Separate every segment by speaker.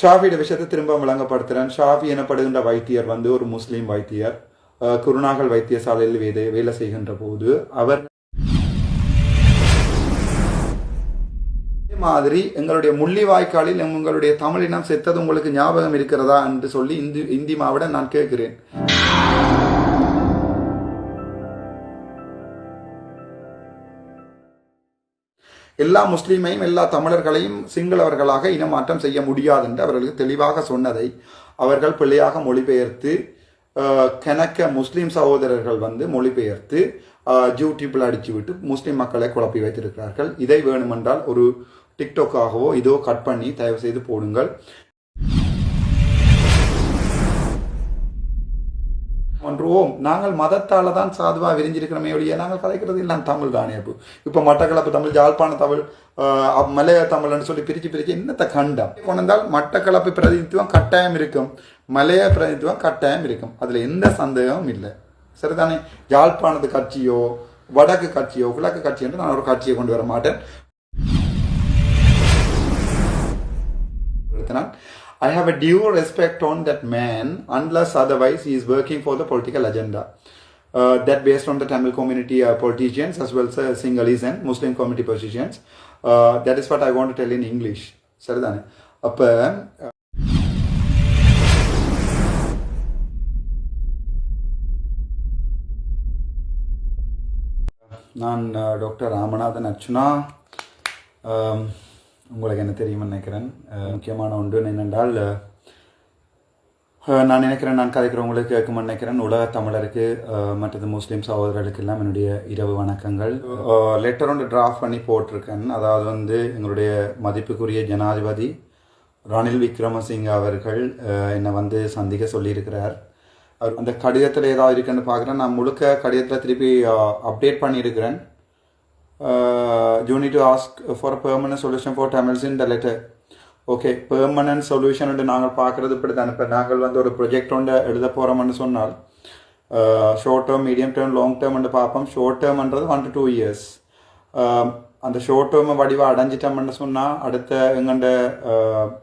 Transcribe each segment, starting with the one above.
Speaker 1: ஷாஃபியோட விஷயத்தை திரும்ப விளங்கப்படுத்துறேன். ஷாஃபி எனப்படுகின்ற வைத்தியர் வந்து ஒரு முஸ்லீம் வைத்தியர். குருநாகல் வைத்தியசாலையில் வேலை வேலை செய்கின்ற போது அவர் மாதிரி எங்களுடைய முள்ளிவாய்க்காலில் உங்களுடைய தமிழினம் செத்தது உங்களுக்கு ஞாபகம் இருக்கிறதா என்று சொல்லி இந்தி இந்தி மாவிட நான் கேட்கிறேன். எல்லா முஸ்லீமையும் எல்லா தமிழர்களையும் சிங்களவர்களாக இனமாற்றம் செய்ய முடியாது என்று அவர்களுக்கு தெளிவாக சொன்னதை அவர்கள் பிள்ளையாக மொழிபெயர்த்து அஹ், கணக்க முஸ்லீம் சகோதரர்கள் வந்து மொழிபெயர்த்து அஹ், அடித்து விட்டு முஸ்லீம் மக்களை குழப்பி வைத்திருக்கிறார்கள். இதை வேணுமென்றால் ஒரு டிக்டாக்காகவோ இதோ கட் பண்ணி தயவு செய்து போடுங்கள். பண்ணுவோம் நாங்கள் மதத்தால் தான் சாதுவாக விரிஞ்சிருக்கிறோமே ஒழிய நாங்கள் கதைக்கிறது எல்லாம் தமிழ் தானே அப்போ. இப்போ மட்டக்களப்பு தமிழ் யாழ்ப்பாண தமிழ் அப் மலைய தமிழ்னு சொல்லி பிரித்து பிரித்து என்னத்தை கண்டம். கொண்டால் மட்டக்களப்பு பிரதிநிதித்துவம் கட்டாயம் இருக்கும். மலைய பிரதிநிதித்துவம் கட்டாயம் இருக்கும். அதில் எந்த சந்தேகமும் இல்லை. சரிதானே? யாழ்ப்பாணத்து கட்சியோ வடக்கு கட்சியோ கிழக்கு கட்சி என்று நான் ஒரு கட்சியை கொண்டு வர மாட்டேன். I have a due respect on that man unless otherwise he is working for the political agenda. Uh, that based on the Tamil community uh, politicians as well as uh, Sinhalese and Muslim community politicians. Uh, that is what I want to tell in English. சரிதானே அப்போ நான் அஹ், doctor Ramanathan Archuna அம், உங்களுக்கு என்ன தெரியும்னு நினைக்கிறேன். முக்கியமான ஒன்று என்னென்றால் நான் நினைக்கிறேன் நான் கதைக்கிறவங்களுக்கு கேட்கும் நினைக்கிறேன். உலக தமிழருக்கு மற்றது முஸ்லீம் சகோதரர்களுக்கு எல்லாம் என்னுடைய இரவு வணக்கங்கள். லெட்டர் ஒன்று டிராஃப்ட் பண்ணி போட்டிருக்கேன். அதாவது வந்து எங்களுடைய மதிப்புக்குரிய ஜனாதிபதி ரணில் விக்ரமசிங்க அவர்கள் என்னை வந்து சந்திக்க சொல்லியிருக்கிறார். அவர் அந்த கடிதத்தில் ஏதாவது இருக்குன்னு பார்க்குறேன். நான் முழுக்க கடிதத்தில் திருப்பி அப்டேட் பண்ணியிருக்கிறேன். Uh, you need to ask for a permanent solution for Tamils in the letter. Okay permanent solution நாங்கள் பார்க்குறது இப்படி தானே இப்போ நாங்கள் வந்து ஒரு ப்ரொஜெக்ட் ஒன்று எழுத போகிறோம்னு சொன்னால் short term medium term long டேர்ம்னு பார்ப்போம் ஷார்ட் டேர்ம்ன்றது ஒன் டு டூ இயர்ஸ் அந்த ஷார்ட் டேர்ம் வடிவாக அடைஞ்சிட்டோம்னு சொன்னால் அடுத்த எங்கண்ட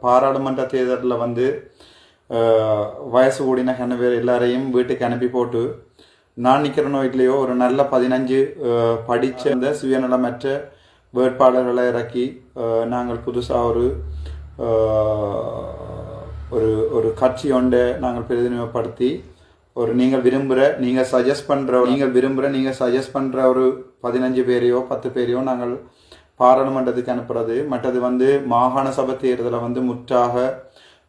Speaker 1: பாராளுமன்ற தேர்தலில் வந்து வயசு கூடின கண்ண பேர் எல்லாரையும் வீட்டுக்கு அனுப்பி போட்டு நான் நிற்கிறனோ இல்லையோ ஒரு நல்ல பதினஞ்சு படித்த படிச்ச இந்த சுயநலமற்ற வேட்பாளர்களை இறக்கி நாங்கள் புதுசாக ஒரு ஒரு ஒரு கட்சி ஒன்றை நாங்கள் பிரதிநிதிப்படுத்தி ஒரு நீங்கள் விரும்புகிற நீங்கள் சஜஸ்ட் பண்ணுற நீங்கள் விரும்புகிற நீங்கள் சஜஸ்ட் பண்ணுற ஒரு பதினஞ்சு பேரையோ பத்து பேரையோ நாங்கள் பாராளுமன்றத்துக்கு அனுப்புறது. மற்றது வந்து மாகாண சபை தேர்தலை வந்து முற்றாக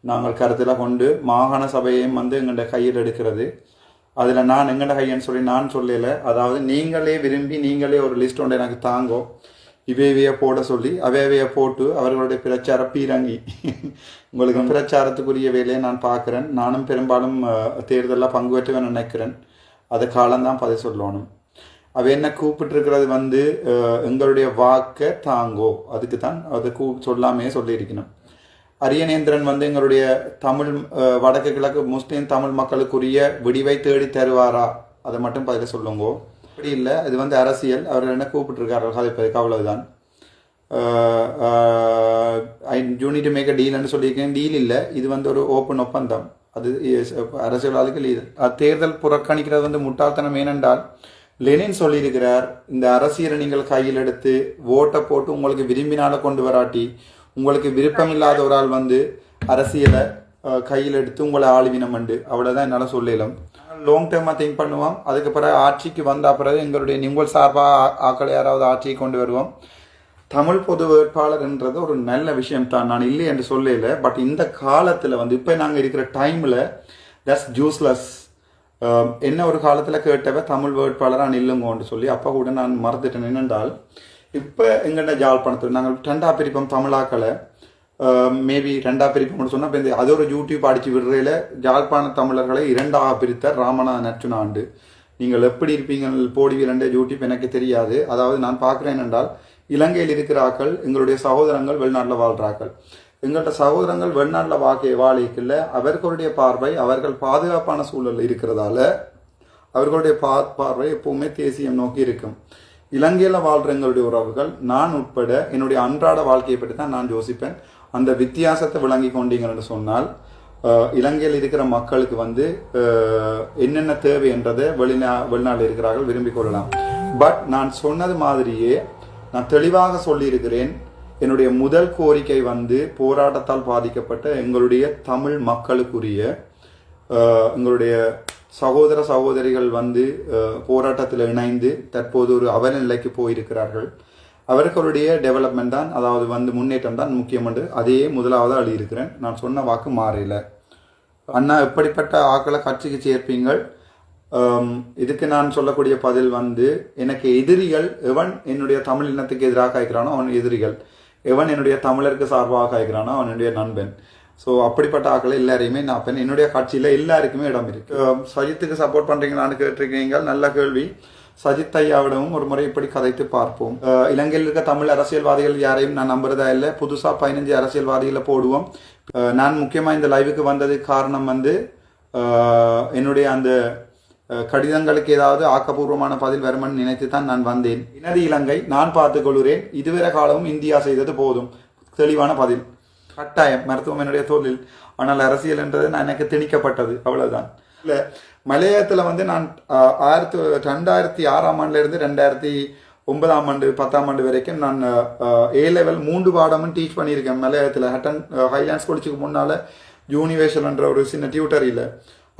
Speaker 1: நாங்கள் கருத்தில் கொண்டு மாகாண சபையையும் வந்து எங்கள்கிட்ட கையில் எடுக்கிறது. அதில் நான் எங்கட கையன்னு சொல்லி நான் சொல்லல. அதாவது நீங்களே விரும்பி நீங்களே ஒரு லிஸ்ட் ஒன்று எனக்கு தாங்கோ. இவைய போட சொல்லி அவைய போட்டு அவர்களுடைய பிரச்சார பீரங்கி. உங்களுக்கு பிரச்சாரத்துக்குரிய வேலையை நான் பார்க்குறேன் நானும் பெரும்பாலும் தேர்தலில் பங்கு பெற்றுவேன் நினைக்கிறேன். அது காலம்தான் பதில் சொல்லணும். அவ என்ன கூப்பிட்டுருக்கிறது வந்து எங்களுடைய வாக்கை தாங்கோ. அதுக்கு தான் அதை கூ சொல்லாமே சொல்லியிருக்கணும். அரியநேந்திரன் வந்து எங்களுடைய தமிழ் வடக்கு கிழக்கு முஸ்லீம் தமிழ் மக்களுக்குரிய விடிவை தேடி தருவாரா? அதை மட்டும் பதில் சொல்லுங்கோ. அப்படி இல்லை இது வந்து அரசியல். அவர் என்ன கூப்பிட்டுருக்காரு? கதைப்பதுக்கு அவ்வளவுதான். ஐ யூனிட் மேக் அ டீல்னு சொல்லியிருக்கேன். டீல் இல்லை. இது வந்து ஒரு ஓப்பன் ஒப்பந்தம். அது அரசியல் அரசியல்வாதிகள் இது. தேர்தல் புறக்கணிக்கிறது வந்து முட்டாள்தனம் ஏனென்றால் லெனின் சொல்லியிருக்கிறார் இந்த அரசியலை நீங்கள் கையில் எடுத்து ஓட்டை போட்டு உங்களுக்கு விரும்பினால கொண்டு வராட்டி உங்களுக்கு விருப்பம் இல்லாத ஒரு ஆள் வந்து அரசியலை கையில் எடுத்து உங்களை ஆளுவினம் உண்டு அவ்வளோதான் என்னால் சொல்லலாம். லாங் டேர்மாக திங்க் பண்ணுவோம். அதுக்கு பிறகு ஆட்சிக்கு வந்த பிறகு எங்களுடைய நீங்கள் சார்பாக ஆக்களை யாராவது ஆட்சியை கொண்டு வருவோம். தமிழ் பொது வேட்பாளர்ன்றது ஒரு நல்ல விஷயம் தான் நான் இல்லை என்று சொல்லல. பட் இந்த காலத்தில் வந்து இப்போ நாங்கள் இருக்கிற டைமில் தட்ஸ் ஜூஸ்லெஸ் என்ன ஒரு காலத்தில் கேட்டவ தமிழ் வேட்பாளராக நில்லுங்கோன்னு சொல்லி அப்போ கூட நான் மறந்துட்டேன். என்னென்றால் இப்போ எங்கள்கிட்ட ஜாழ்ப்பாணத்தில் நாங்கள் ரெண்டா பிரிப்போம் தமிழாக்களை. மேபி ரெண்டா பிரிப்போம்னு சொன்னால் இப்போ இந்த அது ஒரு யூடியூப் அடிச்சு விடுறதுல ஜாழ்ப்பாண தமிழர்களை இரண்டாக பிரித்தார் ராமநாத நச்சுனா ஆண்டு நீங்கள் எப்படி இருப்பீங்கள் ரெண்டே யூடியூப் எனக்கு தெரியாது. அதாவது நான் பார்க்குறேன் என்றால் இலங்கையில் இருக்கிறார்கள் எங்களுடைய சகோதரங்கள் வெளிநாட்டில் வாழ்கிறார்கள் எங்கள்கிட்ட சகோதரங்கள் வெளிநாட்டில் வாக்கை வாழிக்கல அவர்களுடைய பார்வை அவர்கள் பாதுகாப்பான சூழல் இருக்கிறதால அவர்களுடைய பா பார்வை எப்பவுமே தேசியம் நோக்கி இருக்கும். இலங்கையில் வாழ்கிற எங்களுடைய உறவுகள் நான் உட்பட என்னுடைய அன்றாட வாழ்க்கையை பற்றி தான் நான் யோசிப்பேன். அந்த வித்தியாசத்தை விளங்கி கொண்டீங்கன்னு சொன்னால் இலங்கையில் இருக்கிற மக்களுக்கு வந்து என்னென்ன தேவை என்றதை வெளிநா வெளிநாட்டில் இருக்கிறார்கள் விரும்பிக் கொள்ளலாம். பட் நான் சொன்னது மாதிரியே நான் தெளிவாக சொல்லியிருக்கிறேன் என்னுடைய முதல் கோரிக்கை வந்து போராட்டத்தால் பாதிக்கப்பட்ட எங்களுடைய தமிழ் மக்களுக்குரிய எங்களுடைய சகோதர சகோதரிகள் வந்து போராட்டத்தில் இணைந்து தற்போது ஒரு அவலநிலைக்கு போயிருக்கிறார்கள். அவர்களுடைய டெவலப்மெண்ட் தான் அதாவது வந்து முன்னேற்றம் தான் முக்கியம் என்று அதையே முதலாவது எழுதியிருக்கிறேன். நான் சொன்ன வாக்கு மாறல அண்ணா எப்படிப்பட்ட ஆக்களை கட்சிக்கு சேர்ப்பீங்கள்? இதுக்கு நான் சொல்லக்கூடிய பதில் வந்து எனக்கு எதிரிகள் எவன் என்னுடைய தமிழ் இனத்துக்கு எதிராக காய்க்கிறானோ அவன் எதிரிகள். எவன் என்னுடைய தமிழருக்கு சார்பாக காய்க்கிறானோ அவனுடைய நண்பன். ஸோ அப்படிப்பட்ட ஆக்களை எல்லாரையுமே நான் அப்ப என்னுடைய கட்சியில் எல்லாருக்குமே இடம் இருக்கு. ஆம், சஜித்துக்கு சப்போர்ட் பண்றீங்களான்னு கேட்டிருக்கீங்க நல்ல கேள்வி. சஜித் ஐயாவிடமும் ஒரு முறை இப்படி கதைத்து பார்ப்போம். அஹ், இலங்கையில் இருக்க தமிழ் அரசியல்வாதிகள் யாரையும் நான் நம்புறதா இல்லை. புதுசா பதினஞ்சு அரசியல்வாதிகளை போடுவோம். அஹ், நான் முக்கியமா இந்த லைவுக்கு வந்ததுக்கு காரணம் வந்து அஹ், என்னுடைய அந்த கடிதங்களுக்கு ஏதாவது ஆக்கப்பூர்வமான பதில் வருமென்னு நினைத்து தான் நான் வந்தேன். எனது இலங்கை நான் பார்த்துக் கொள்கிறேன். இதுவரை காலமும் இந்தியா செய்தது போதும். தெளிவான பதில். கட்டாயம் மருத்துவம் தொழில் ஆனால் அரசியல் என்றது நான் எனக்கு திணிக்கப்பட்டது. அவ்வளவுதான். இல்லை மலையத்தில் வந்து நான் ஆயிரத்து ஆயிரத்தி ரெண்டாயிரத்தி ஆறாம் ஆண்டுலேருந்து ரெண்டாயிரத்தி ஒன்பதாம் ஆண்டு பத்தாம் ஆண்டு வரைக்கும் நான் ஏ லெவல் மூன்று பாடமும் டீச் பண்ணியிருக்கேன் மலையாளத்தில் ஹட்டன் ஹைலாண்ட்ஸ் காலேஜுக்கு முன்னால் யூனிவேஷன் என்ற ஒரு சின்ன டியூட்டர் இல்லை.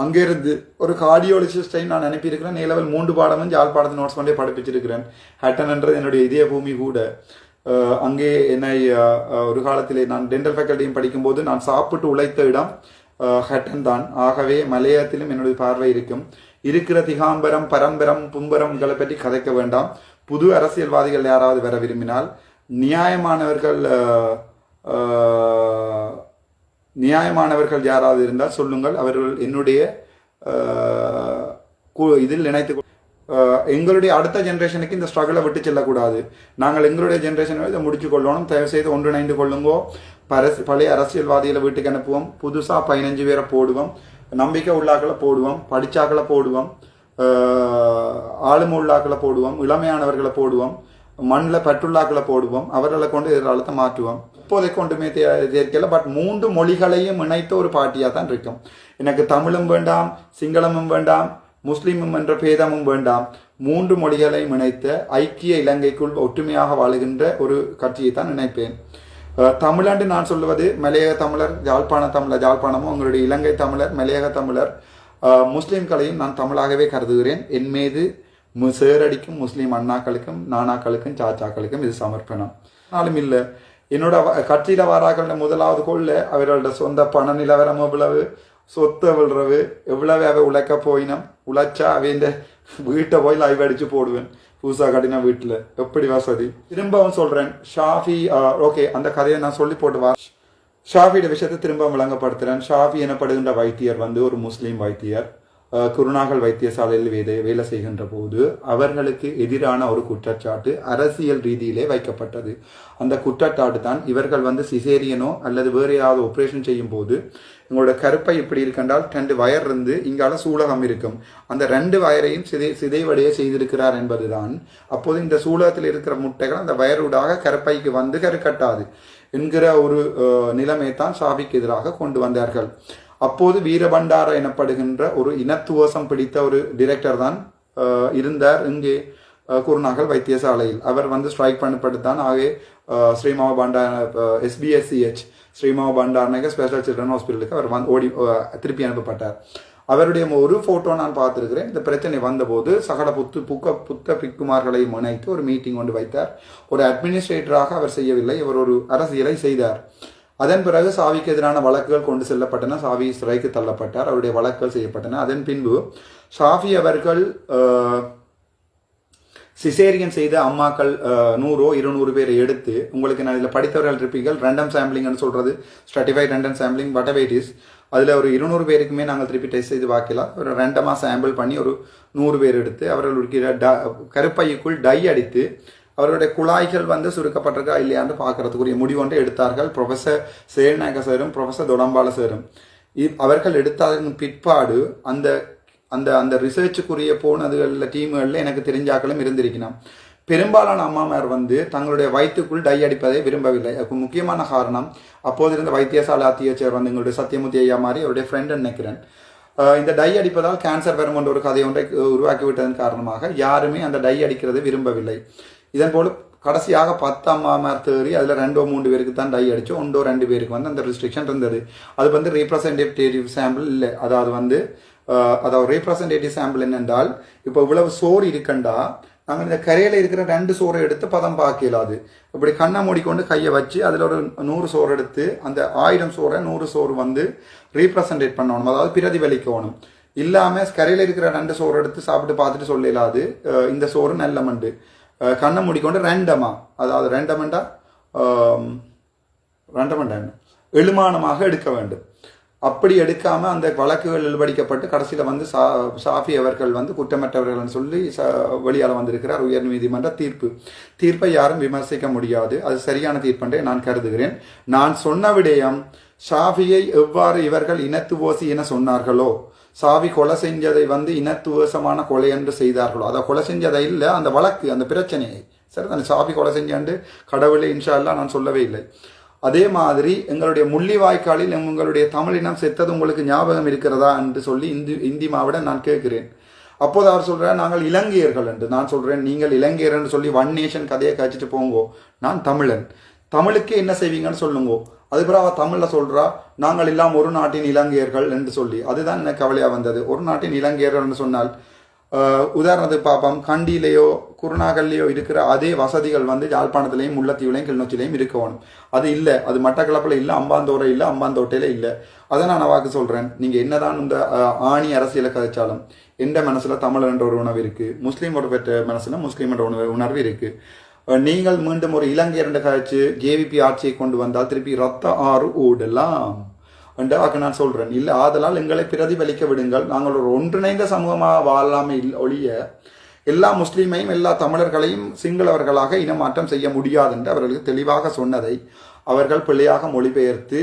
Speaker 1: அங்கிருந்து ஒரு கார்டியோலஜிஸ்டையும் நான் அனுப்பியிருக்கிறேன். ஏ லெவல் மூன்று பாடமும் ஜால் பாடத்தை நோட்ஸ் பண்ணி படிப்பிச்சிருக்கிறேன் ஹட்டன் என்றது என்னுடைய இதய பூமி கூட. அங்கே என்னை ஒரு காலத்திலே நான் டென்டல் ஃபேக்கல்ட்டியும் படிக்கும்போது நான் சாப்பிட்டு உழைத்த இடம் ஹட்டன் தான். ஆகவே மலையாளத்திலும் என்னுடைய பார்வை இருக்கும். இருக்கிற திகாம்பரம் பரம்பரம் பும்பரம்களை பற்றி கதைக்க வேண்டாம். புது அரசியல்வாதிகள் யாராவது வர விரும்பினால் நியாயமானவர்கள் நியாயமானவர்கள் யாராவது இருந்தால் சொல்லுங்கள். அவர்கள் என்னுடைய இதில் நினைத்து எங்களுடைய அடுத்த ஜென்ரேஷனுக்கு இந்த ஸ்ட்ரகிளை விட்டு செல்லக்கூடாது. நாங்கள் எங்களுடைய ஜென்ரேஷனை இதை முடிச்சு கொள்ளணும். தயவு செய்து ஒன்றிணைந்து கொள்ளுங்கோ. பரசு பழைய அரசியல்வாதிகளை வீட்டுக்கு அனுப்புவோம். புதுசாக பதினஞ்சு பேரை போடுவோம். நம்பிக்கை உள்ளாக்களை போடுவோம். படிச்சாக்களை போடுவோம். ஆளும உள்ளாக்களை போடுவோம். இளமையானவர்களை போடுவோம். மண்ணில் பற்றுள்ளாக்களை போடுவோம். அவர்களை கொண்டு எதிர்காலத்தை மாற்றுவோம். இப்போதைக்கு கொண்டுமே தேர்க்கல. பட் மூன்று மொழிகளையும் இணைத்த ஒரு பாட்டியாக தான் இருக்கும். எனக்கு தமிழும் வேண்டாம் சிங்களமும் வேண்டாம் முஸ்லீமும் என்ற பேதமும் வேண்டாம். மூன்று மொழிகளையும் இணைத்த ஐக்கிய இலங்கைக்குள் ஒற்றுமையாக வாழுகின்ற ஒரு கட்சியை தான் நினைப்பேன். தமிழன்று நான் சொல்லுவது மலையக தமிழர் யாழ்ப்பாண தமிழர் யாழ்ப்பாணமும் உங்களுடைய இலங்கை தமிழர் மலையக தமிழர் முஸ்லீம்களையும் நான் தமிழாகவே கருதுகிறேன். என் மீது மு- சேரடிக்கும் முஸ்லீம் அண்ணாக்களுக்கும் நானாக்களுக்கும் சாச்சாக்களுக்கும் இது சமர்ப்பணம். ஆனாலும் இல்லை என்னோட வ- கட்சியில வாராக்கள முதலாவது கொள்ள அவர்களோட சொந்த பண நிலவரம் எவ்வளவு சொத்து எவ்வளவு எவ்வளவு அவ உழைக்க போயினம் உழைச்சா அவன் வீட்டை போய் லைவ் அடிச்சு போடுவேன் புதுசா கட்டின வீட்டில் எப்படி வசதி திரும்பவும் சொல்கிறேன் ஷாஃபி ஓகே அந்த கதையை நான் சொல்லி போட்டு வா ஷாஃபியோட விஷயத்தை திரும்பவும் விளங்கப்படுத்துகிறேன் ஷாஃபி எனப்படுகின்ற வைத்தியர் வந்து ஒரு முஸ்லீம் வைத்தியர் குருநாகல் வைத்தியசாலையில் வேலை வேலை செய்கின்ற போது அவர்களுக்கு எதிரான ஒரு குற்றச்சாட்டு அரசியல் ரீதியிலே வைக்கப்பட்டது அந்த குற்றச்சாட்டு தான் இவர்கள் வந்து சிசேரியனோ அல்லது வேறு ஏதாவது ஆபரேஷன் செய்யும் போது உங்களோட கருப்பை இப்படி இருக்கின்றால் ரெண்டு வயர் இருந்து இங்கால சூலகம் இருக்கும். அந்த ரெண்டு வயரையும் சிதை சிதைவடைய செய்திருக்கிறார் என்பதுதான். அப்போது இந்த சூலகத்தில் இருக்கிற முட்டைகள் அந்த வயரூடாக கருப்பைக்கு வந்து கருக்கட்டாது என்கிற ஒரு நிலைமை தான் சாபிக்கு எதிராக கொண்டு வந்தார்கள். அப்போது வீரபண்டார எனப்படுகின்ற ஒரு இனத்துவசம் பிடித்த ஒரு டிரெக்டர் தான் இருந்தார் இங்கே குருநாகல் வைத்தியசாலையில். அவர் வந்து ஸ்ட்ரைக் பண்ணப்படுத்தான் ஆகவே Sirimavo Banda SBSCH Sirimavo Bandaranaike special children ஹாஸ்பிட்டலுக்கு அவர் வந்து ஓடி திருப்பி அனுப்பப்பட்டார். அவருடைய ஒரு ஃபோட்டோ நான் பார்த்துருக்கிறேன். இந்த பிரச்சனை வந்தபோது சகல புத்து புக்க புத்த பிக்குமார்களை முனைத்து ஒரு மீட்டிங் கொண்டு வைத்தார். ஒரு அட்மினிஸ்ட்ரேட்டராக அவர் செய்யவில்லை. இவர் ஒரு அரசியலை செய்தார். அதன் பிறகு சாவிக்கு எதிரான வழக்குகள் கொண்டு செல்லப்பட்டன. சாவி சிறைக்கு தள்ளப்பட்டார். அவருடைய வழக்குகள் செய்யப்பட்டன. அதன் பின்பு ஷாஃபி அவர்கள் சிசேரியன் செய்த அம்மாக்கள் நூறோ இருநூறு பேரை எடுத்து உங்களுக்கு நான் இதில் படித்தவர்கள் இருப்பீர்கள். ரெண்டம் சாம்பிளிங்னு சொல்கிறது stratified random sampling whatever it அதில் ஒரு இருநூறு பேருக்குமே நாங்கள் திருப்பி டெஸ்ட் செய்து பார்க்கலாம் ஒரு ரெண்டமாக சாம்பிள் பண்ணி ஒரு நூறு பேர் எடுத்து அவர்களுடைய ட- கருப்பைக்குள் டை அடித்து அவருடைய குழாய்கள் வந்து சுருக்கப்பட்டிருக்கா இல்லையான்னு பார்க்கறதுக்குரிய முடிவு ஒன்றை எடுத்தார்கள். ப்ரொஃபசர் சேல்நாயக சாரும் ப்ரொஃபசர் தொடம்பால சாரும் இ- அவர்கள் எடுத்ததன் பிற்பாடு அந்த அந்த அந்த ரிசர்ச்சுக்குரிய போனதுகளில் டீம்களில் எனக்கு தெரிஞ்சாக்களும் இருந்திருக்கணும் பெரும்பாலான அம்மாமார் வந்து தங்களுடைய வயிற்றுக்குள் டை அடிப்பதை விரும்பவில்லை. அதுக்கு முக்கியமான காரணம் அப்போது இருந்த வைத்தியசாலை அத்தியட்சர் வந்து எங்களுடைய சத்தியமூர்த்தி ஐயா மாதிரி அவருடைய ஃப்ரெண்ட் நினைக்கிறேன். இந்த டை அடிப்பதால் கேன்சர் வரும் என்ற ஒரு கதை ஒன்றை உருவாக்கி விட்டதன் காரணமாக யாருமே அந்த டை அடிக்கிறதை விரும்பவில்லை. இதன் போல கடைசியாக பத்து அம்மாமார் தேறி அதில் ரெண்டோ மூன்று பேருக்கு தான் டை அடிச்சு ஒன்றோ ரெண்டு பேருக்கு வந்து அந்த ரெஸ்ட்ரிக்ஷன் இருந்தது. அது வந்து ரீப்ரசன்டேட்டிவ் சாம்பிள் இல்லை. அதாவது வந்து அதாவது ரீப்ரசன்டேட்டிவ் சாம்பிள் என்னென்றால் இப்போ இவ்வளவு சோறு இருக்கண்டா? நாங்கள் இந்த கரையில் இருக்கிற ரெண்டு சோறை எடுத்து பதம் பார்க்கலாது இப்படி கண்ணை மூடிக்கொண்டு கையை வச்சு அதில் ஒரு நூறு சோறு எடுத்து அந்த ஆயிரம் சோறை நூறு சோறு வந்து ரீப்ரசன்டேட் பண்ணணும். அதாவது பிரதிபலிக்கணும். இல்லாமல் கரையில் இருக்கிற ரெண்டு சோறு எடுத்து சாப்பிட்டு பார்த்துட்டு சொல்லலாது இந்த சோறு நல்ல மண்டு. கண்ணை மூடிக்கொண்டு ரெண்டமா அதாவது ரெண்டமண்டா ரெண்டமண்டா எழுமானமாக எடுக்க வேண்டும். அப்படி எடுக்காம அந்த வழக்குகள் எழுபடிக்கப்பட்டு கடைசியில் வந்து சா சாஃபி அவர்கள் வந்து குற்றமற்றவர்கள்னு சொல்லி ச வெளியால் வந்திருக்கிறார் உயர் நீதிமன்ற தீர்ப்பு. தீர்ப்பை யாரும் விமர்சிக்க முடியாது. அது சரியான தீர்ப்பென்றே நான் கருதுகிறேன். நான் சொன்ன விடயம் ஷாஃபியை எவ்வாறு இவர்கள் இனத்துவோசி என சொன்னார்களோ சாவி கொலை செஞ்சதை வந்து இனத்துவசமான கொலை என்று செய்தார்களோ அதை கொலை செஞ்சதை இல்லை அந்த வழக்கு அந்த பிரச்சனையை. சரிதானே? சாவி கொலை செஞ்சாண்டு கடவுளை இன்ஷா அல்லாஹ் நான் சொல்லவே இல்லை. அதே மாதிரி எங்களுடைய முள்ளிவாய்க்காலில் உங்களுடைய தமிழினம் செத்தது உங்களுக்கு ஞாபகம் இருக்கிறதா என்று சொல்லி இந்தி இந்திமாவிடம் நான் கேட்கிறேன். அப்போது அவர் சொல்கிறார் நாங்கள் இலங்கையர்கள் என்று. நான் சொல்கிறேன் நீங்கள் இலங்கையர் என்று சொல்லி ஒன் நேஷன் கதையை கழிச்சிட்டு போங்கோ. நான் தமிழன். தமிழுக்கு என்ன செய்வீங்கன்னு சொல்லுங்கோ. அதுக்கப்புறம் அவள் தமிழில் சொல்கிறா நாங்கள் எல்லாம் ஒரு நாட்டின் இலங்கையர்கள் என்று சொல்லி. அதுதான் எனக்கு கவலையாக வந்தது. ஒரு நாட்டின் இலங்கையர்கள் என்று சொன்னால் உதாரணத்துக்கு பார்ப்போம். கண்டியிலேயோ குருநாகல்லையோ இருக்கிற அதே வசதிகள் வந்து யாழ்ப்பாணத்திலையும் முள்ளத்தீவுலையும் கிளிநொச்சிலையும் இருக்கணும் அது இல்லை. அது மட்டக்களப்பில் இல்லை அம்பாந்தோரை இல்லை அம்பாந்தோட்டையில இல்லை. அதை நான் வாக்கு சொல்கிறேன் நீங்கள் என்னதான் இந்த ஆணி அரசியலை கதைச்சாலும் எந்த மனசில் தமிழ் என்ற ஒரு உணவு இருக்குது முஸ்லீம் ஒரு பெற்ற மனசில் முஸ்லீம் என்ற உணவு உணர்வு இருக்குது நீங்கள் மீண்டும் ஒரு இலங்கை இரண்டு கழிச்சு ஜேவிபி ஆட்சியை கொண்டு வந்தால் திருப்பி ரத்த ஆறு ஓடலாம். என்றாக நான் சொல்றேன். இல்லை ஆதலால் எங்களை பிரதிபலிக்க விடுங்கள் நாங்கள் ஒரு ஒன்றிணைந்த சமூகமாக வாழாமை இல்- ஒழிய எல்லா முஸ்லீமையும் எல்லா தமிழர்களையும் சிங்களவர்களாக இனமாற்றம் செய்ய முடியாது என்று அவர்களுக்கு தெளிவாக சொன்னதை அவர்கள் பிள்ளையாக மொழிபெயர்த்து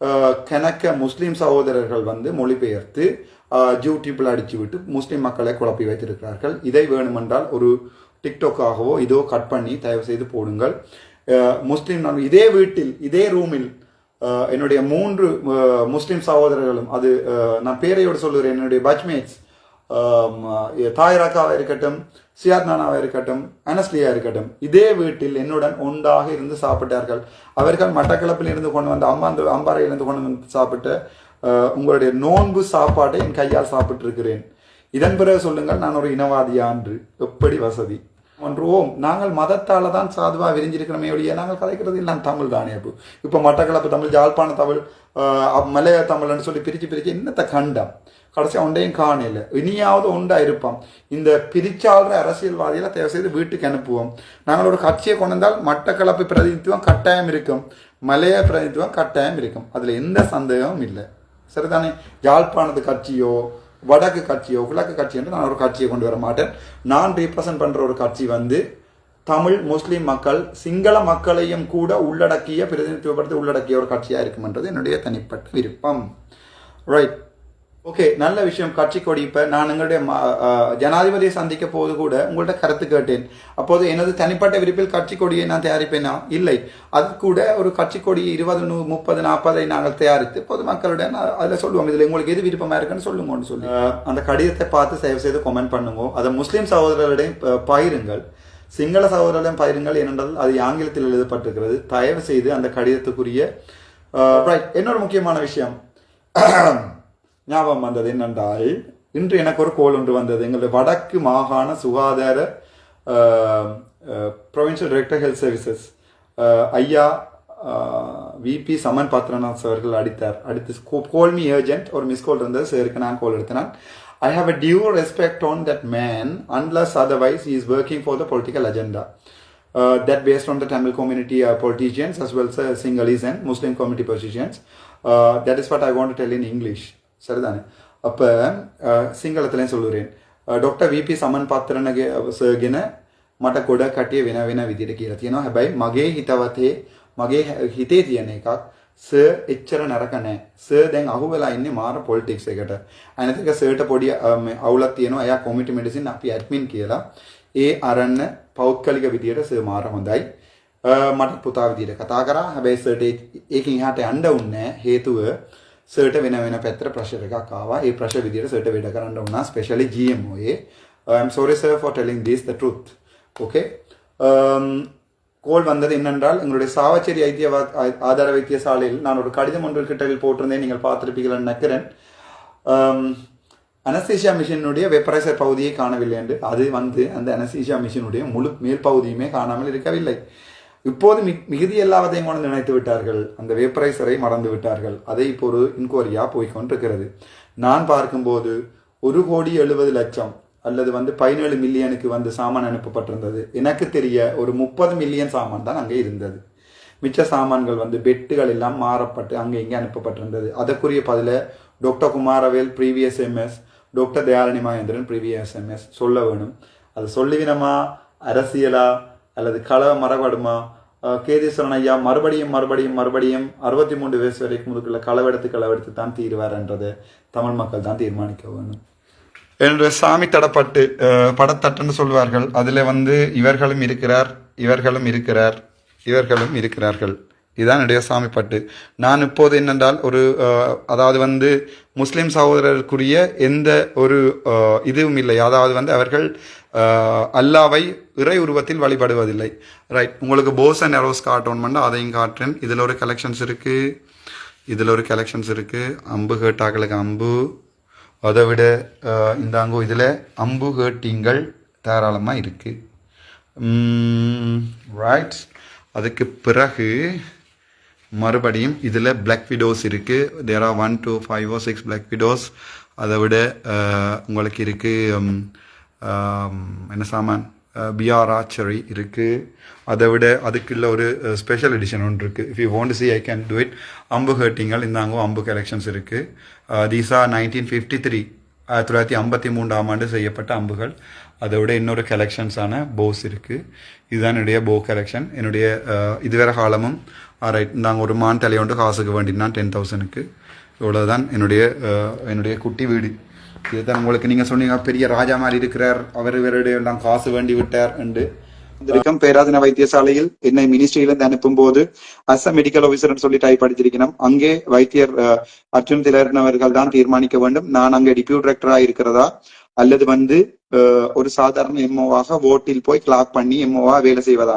Speaker 1: அஹ், கணக்க முஸ்லீம் சகோதரர்கள் வந்து மொழிபெயர்த்து ஜூடியூப்பில் அடித்து விட்டு முஸ்லீம் மக்களை குழப்பி வைத்திருக்கிறார்கள். இதை வேணுமென்றால் ஒரு டிக்டாக்காகவோ இதோ கட் பண்ணி தயவு செய்து போடுங்கள். முஸ்லீம் நான் இதே வீட்டில் இதே ரூமில் என்னுடைய மூன்று முஸ்லீம் சகோதரர்களும் அது நான் பேரையோடு சொல்லுகிறேன் என்னுடைய பட்ச்மேட்ஸ் தாயராக்காவாக இருக்கட்டும் சியாத் நானாவாக இருக்கட்டும் அனஸ்லியா இருக்கட்டும் இதே வீட்டில் என்னுடன் ஒன்றாக இருந்து சாப்பிட்டார்கள். அவர்கள் மட்டக்களப்பில் இருந்து கொண்டு வந்த அம்பாந்து அம்பாறையிலிருந்து கொண்டு வந்து சாப்பிட்ட உங்களுடைய நோன்பு சாப்பாட்டை என் கையால் சாப்பிட்டு இருக்கிறேன் இதன் பிறகு சொல்லுங்கள் நான் ஒரு இனவாதியா என்று எப்படி வசதி? ஒன்றுவோம் நாங்கள் மதத்தால் தான் சாதுவாக விரிஞ்சிருக்கிறோமே ஒழிய நாங்கள் கதைக்கிறது எல்லாம் தமிழ் தானே அப்போ. இப்போ மட்டக்களப்பு தமிழ் யாழ்ப்பாண தமிழ் மலைய தமிழ்னு சொல்லி பிரித்து பிரித்து என்னத்தை கண்டம்? கடைசி ஒன்றையும் காணல. இனியாவது ஒன்றா இருப்போம். இந்த பிரிச்சாளுற அரசியல்வாதிகளை தயவு செய்து வீட்டுக்கு அனுப்புவோம். நாங்கள் ஒரு கட்சியை கொண்டு வந்தால் மட்டக்களப்பு பிரதிநிதித்துவம் கட்டாயம் இருக்கும். மலைய பிரதிநிதித்துவம் கட்டாயம் இருக்கும். அதில் எந்த சந்தேகமும் இல்லை. சரிதானே? யாழ்ப்பாணத்து கட்சியோ வடக்கு கட்சியோ கிழக்கு கட்சி என்று நான் ஒரு கட்சியை கொண்டு வர மாட்டேன். நான் ரீப்ரசன்ட் பண்ணுற ஒரு கட்சி வந்து தமிழ் முஸ்லீம் மக்கள் சிங்கள மக்களையும் கூட உள்ளடக்கிய பிரதிநிதித்துவப்படுத்தி உள்ளடக்கிய ஒரு கட்சியா இருக்குமென்றது என்னுடைய தனிப்பட்ட விருப்பம். ரைட் ஓகே நல்ல விஷயம். கட்சி கொடி இப்போ நான் எங்களுடைய ஜனாதிபதியை சந்திக்க போது கூட உங்கள்ட்ட கருத்து கேட்டேன். அப்போது எனது தனிப்பட்ட விருப்பில் கட்சி கொடியை நான் தயாரிப்பேனா? இல்லை. அது கூட ஒரு கட்சி கொடி இருபது நூ- முப்பது நாற்பதை நாங்கள் தயாரித்து பொதுமக்களுடைய அதில் சொல்லுவோம் இதில் உங்களுக்கு எது விருப்பமாக இருக்குன்னு சொல்லுங்கன்னு சொல்லி. அந்த கடிதத்தை பார்த்து தயவு செய்து கமெண்ட் பண்ணுங்க. அதை முஸ்லீம் சகோதரர்களிடையும் ப- பகிருங்கள். சிங்கள சகோதரர்களிடம் பகிருங்கள் ஏனென்றால் அது ஆங்கிலத்தில் எழுதப்பட்டிருக்கிறது. தயவு செய்து அந்த கடிதத்துக்குரிய அஹ், இன்னொரு முக்கியமான விஷயம். ஞாபகம் வந்தது என்னென்றால் இன்று எனக்கு ஒரு கோல் ஒன்று வந்தது. எங்களுடைய வடக்கு மாகாண சுகாதார ப்ரொவின்சியல் டைரக்டர் ஹெல்த் சர்வீசஸ் ஐயா விபி சமன் பாத்ரநாத் அவர்கள் அடித்தார். அடுத்து கோல் மீ ஏர்ஜென்ட் ஒரு மிஸ் கால் இருந்தது. சருக்கு நான் call எடுத்தினான் I have a due respect on that man unless otherwise is working for the political agenda uh, that based on the Tamil community uh, politicians as well as uh, Sinhalese and Muslim community politicians. Uh, that is what I want to tell in English. சரிதானே அப்போ சிங்களத்திலையும் சொல்லுறேன் doctor වීපි සමන් පත්තරනගේ සගෙන මට ගොඩ කටිය වෙන වෙන විදිට කියලා තියෙනවා හැබැයි මගේ හිතවතේ මගේ හිතේ තියෙන එකක් ස එච්චර නරක නෑ ස දැන් අහු වෙලා ඉන්නේ මාර පොලිටික්ස් එකට අනතික සර්ට පොඩි අ, මේ අවුලක් තියෙනවා එයා කොමිටි මෙඩිසින් අපි ඇඩ්මින් කියලා ඒ අරන්න පෞද්ගලික විදියට සර් මාර හොඳයි මට පුතා විදියට කතා කරා හැබැයි සර්ට ඒකින් එහාට යන්න උන්නේ හේතුව සර්ට වෙන වෙන පැත්තට ප්‍රෙෂර් එකක් ආවා ඒ ප්‍රෙෂර් විදියට සර්ට වැඩ කරන්න වුණා specially GMO A I'm sorry sir for telling this the truth okay um, call வந்தது என்னென்றால் எங்களுடைய சாவச்சேரி ஐத்திய ஆதார வைத்தியசாலையில் நான் ஒரு கடிதம் ஒன்று கிட்டவில் போட்டிருந்தேன் நீங்கள் பார்த்திருப்பீர்கள் நினைக்கிறேன் அனஸ்தீசியா மிஷினுடைய வெப்பரைசர் பகுதியை காணவில்லை என்று அது வந்து அந்த அனஸ்தீசியா மிஷினுடைய முழு மேல் பகுதியுமே காணாமல் இருக்கவில்லை இப்போது மி மிகுதி எல்லாவதையும் கொண்டு நினைத்து விட்டார்கள். அந்த வேப்பரைசரை மறந்து விட்டார்கள். அதை இப்போ ஒரு இன்கொயரியா போய்கொண்டிருக்கிறது நான் பார்க்கும்போது ஒரு கோடி எழுபது லட்சம் அல்லது வந்து பதினேழு மில்லியனுக்கு வந்து சாமான் அனுப்பப்பட்டிருந்தது. எனக்கு தெரிய ஒரு முப்பது மில்லியன் சாமான் தான் அங்கே இருந்தது. மிச்ச சாமான்கள் வந்து பெட்டுகள் எல்லாம் மாறப்பட்டு அங்கே இங்கே அனுப்பப்பட்டிருந்தது. அதற்குரிய பதில doctor Kumaravel previous MS doctor Thayarani Mahendran previous MS சொல்ல வேணும். அது சொல்லிவினமா? அரசியலா? அல்லது கள மரபடுமா? கேதீஸ்வரன் ஐயா மறுபடியும் மறுபடியும் மறுபடியும் அறுபத்தி மூன்று வயசு வரைக்கும் முதுக்குள்ள களவெடுத்து களவெடுத்து தான் தீர்வார்ன்றதை தமிழ் மக்கள் தான் தீர்மானிக்க வேணும் என்று சாமி தடப்பட்டு படத்தட்டுன்னு சொல்வார்கள். அதில் வந்து இவர்களும் இருக்கிறார் இவர்களும் இருக்கிறார் இவர்களும் இருக்கிறார்கள். இதுதான் என்னுடைய சாமி பட்டு. நான் இப்போது என்னென்றால் ஒரு அதாவது வந்து முஸ்லீம் சகோதரருக்குரிய எந்த ஒரு இதுவும் இல்லை. அதாவது வந்து அவர்கள் அல்லாவை இறை உருவத்தில் வழிபடுவதில்லை. ரைட் உங்களுக்கு போஸ் அண்ட் எரோஸ் காட்டோன் அதையும் காட்டுறேன். இதில் ஒரு கலெக்ஷன்ஸ் இருக்குது இதில் ஒரு கலெக்ஷன்ஸ் இருக்குது அம்பு கேட்டாக்களுக்கு அம்பு. அதை விட இந்தாங்கோ இதில் அம்பு கேட்டிங்கள் தாராளமாக இருக்குது ரைட் அதுக்கு பிறகு மறுபடியும் இதில் பிளாக் விடோஸ் இருக்குது there are one two five O six black widows அதை விட உங்களுக்கு இருக்குது என்ன சாமான்? பிஆர் ஆச்சரி இருக்குது அதை விட அதுக்குள்ள ஒரு ஸ்பெஷல் எடிஷன் ஒன்று இருக்குது if you want see I can do it அம்பு ஹர்ட்டிங்கள் இந்தாங்கோ அம்பு கலெக்ஷன்ஸ் இருக்குது தீசா நைன்டீன் ஃபிஃப்டி த்ரீ ஆயிரத்தி தொள்ளாயிரத்தி ஐம்பத்தி மூன்றாம் ஆண்டு செய்யப்பட்ட அம்புகள். அதை விட இன்னொரு கலெக்ஷன்ஸான போஸ் இருக்குது இதுதான் என்னுடைய போ கலெக்ஷன் என்னுடைய இதுவரை காலமும் ரைட் நாங்கள் ஒரு மான் தலையோண்டு காசுக்கு வேண்டினா டென் தௌசண்ட்க்கு இவ்வளோதான் என்னுடைய என்னுடைய குட்டி வீடு. இதுதான் உங்களுக்கு நீங்கள் சொன்னீங்க பெரிய ராஜா மாதிரி இருக்கிறார் அவர் இவருடைய எல்லாம் காசு வேண்டி விட்டார் என்று. இருக்கும் பேராதன வைத்தியசாலையில் என்னை மினிஸ்ட்ரியிலிருந்து அனுப்பும் போது அஸ் மெடிக்கல் ஆபீசர் சொல்லி டைப் அடித்திருக்கணும் அங்கே வைத்தியர் அர்ஜுன் திலரன் அவர்கள் தான் தீர்மானிக்க வேண்டும். நான் அங்கே டிபியூ டைரக்டரா இருக்கிறதா அல்லது வந்து ஒரு சாதாரண எம்ஓவாக ஓட்டில் போய் கிளாக் பண்ணி எம்ஓவா வேலை செய்வதா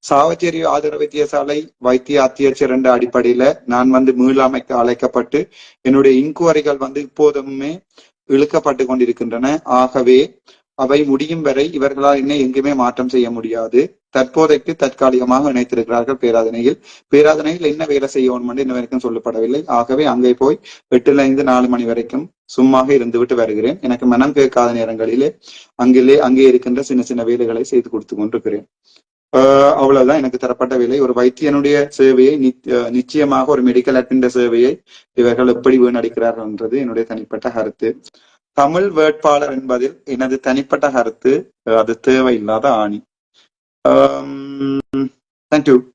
Speaker 1: சாவச்சேரி ஆதரவு வைத்தியசாலை வைத்திய அத்தியட்சர் என்ற அடிப்படையில நான் வந்து மீளமைக்க அழைக்கப்பட்டு என்னுடைய இன்குவரிகள் வந்து இப்போதுமே இழுக்கப்பட்டு கொண்டிருக்கின்றன. ஆகவே அவை முடியும் வரை இவர்களால் என்ன எங்குமே மாற்றம் செய்ய முடியாது. தற்போதைக்கு தற்காலிகமாக இணைத்திருக்கிறார்கள் பேராதனையில். பேராதனையில் என்ன வேலை செய்யணும் என்று இன்ன வரைக்கும் சொல்லப்படவில்லை. ஆகவே அங்கே போய் எட்டுல இருந்து நாலு மணி வரைக்கும் சும்மாக இருந்துவிட்டு வருகிறேன். எனக்கு மனம் கேட்காத நேரங்களிலே அங்கிலே அங்கே இருக்கின்ற சின்ன சின்ன வேலைகளை செய்து கொடுத்து கொண்டிருக்கிறேன். அவ்வளவுதான். எனக்கு தரப்பட்ட வேலை. ஒரு வைத்தியனுடைய சேவையை நிச்சயமாக ஒரு மெடிக்கல் அட்மின்ற சேவையை இவர்கள் எப்படி வீணடிக்கிறார்கள் என்றது என்னுடைய தனிப்பட்ட கருத்து. தமிழ் வேட்பாளர் என்பதில் எனது தனிப்பட்ட கருத்து அது தேவையில்லாத ஆணி. um thank you.